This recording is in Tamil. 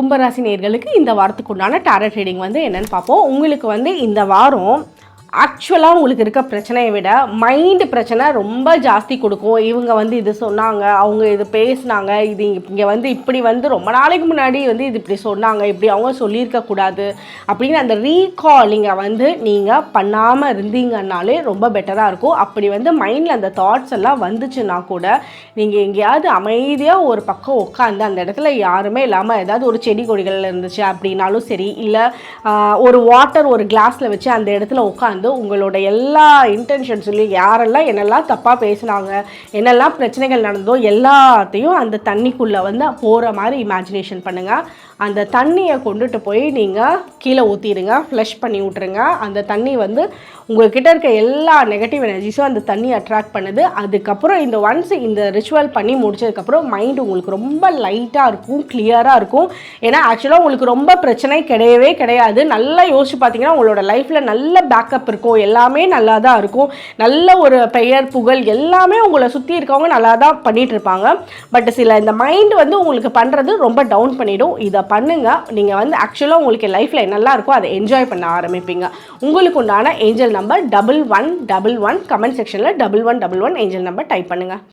கும்பராசி நேர்களுக்கு இந்த வாரத்துக்கு உண்டான டேரட் ரீடிங் வந்து என்னன்னு பார்ப்போம். உங்களுக்கு வந்து இந்த வாரம் ஆக்சுவலாக உங்களுக்கு இருக்க பிரச்சனையை விட மைண்டு பிரச்சனை ரொம்ப ஜாஸ்தி கொடுக்கும். இவங்க வந்து இது சொன்னாங்க அவங்க இது பேசுனாங்க இது இங்கே வந்து இப்படி வந்து ரொம்ப நாளைக்கு முன்னாடி வந்து இது இப்படி சொன்னாங்க இப்படி அவங்க சொல்லியிருக்கக்கூடாது அப்படின்னு அந்த ரீகாலிங்கை வந்து நீங்கள் பண்ணாமல் இருந்தீங்கன்னாலே ரொம்ப பெட்டராக இருக்கும். அப்படி வந்து மைண்டில் அந்த தாட்ஸ் எல்லாம் வந்துச்சுன்னா கூட நீங்கள் எங்கேயாவது அமைதியாக ஒரு பக்கம் உட்காந்து அந்த இடத்துல யாருமே இல்லாமல் ஏதாவது ஒரு செடி கொடிகள் இருந்துச்சு அப்படின்னாலும் சரி இல்லை ஒரு வாட்டர் ஒரு கிளாஸில் வச்சு அந்த இடத்துல உட்காந்து வந்து உங்களோட எல்லா இன்டென்ஷன்ஸ்லையும் யாரெல்லாம் என்னெல்லாம் தப்பாக பேசினாங்க என்னெல்லாம் பிரச்சனைகள் நடந்தோ எல்லாத்தையும் அந்த தண்ணிக்குள்ளே வந்து போகிற மாதிரி இமேஜினேஷன் பண்ணுங்கள் அந்த தண்ணியை கொண்டுட்டு போய் நீங்கள் கீழே ஊற்றிடுங்க ஃப்ளஷ் பண்ணி விட்ருங்க அந்த தண்ணி வந்து உங்கள்கிட்ட இருக்க எல்லா நெகட்டிவ் எனர்ஜிஸும் அந்த தண்ணி அட்ராக்ட் பண்ணுது. அதுக்கப்புறம் இந்த ஒன்ஸ் இந்த ரிச்சுவல் பண்ணி முடிச்சதுக்கப்புறம் மைண்ட் உங்களுக்கு ரொம்ப லைட்டாக இருக்கும் கிளியராக இருக்கும். ஏன்னா ஆக்சுவலாக உங்களுக்கு ரொம்ப பிரச்சனை கிடையவே கிடையாது. நல்லா யோசிச்சு பார்த்தீங்கன்னா உங்களோட லைஃப்பில் நல்ல பேக்கப் இருக்கும். எல்லாமே நல்லா தான் இருக்கும். நல்ல ஒரு பெயர் புகழ் எல்லாமே உங்களை சுற்றி இருக்கவங்க நல்லா தான் பண்ணிகிட்டு இருப்பாங்க. பட் சில இந்த மைண்ட் வந்து உங்களுக்கு பண்ணுறது ரொம்ப டவுன் பண்ணிவிடும் இதை பண்ணுங்கள் நீங்கள் வந்து ஆக்சுவலாக உங்களுக்கு லைஃப்பில் நல்லா இருக்கோ அதை என்ஜாய் பண்ண ஆரம்பிப்பீங்க. உங்களுக்கு உண்டான angel number double one double one comment செக்ஷனில் double one double one angel number type பண்ணுங்கள்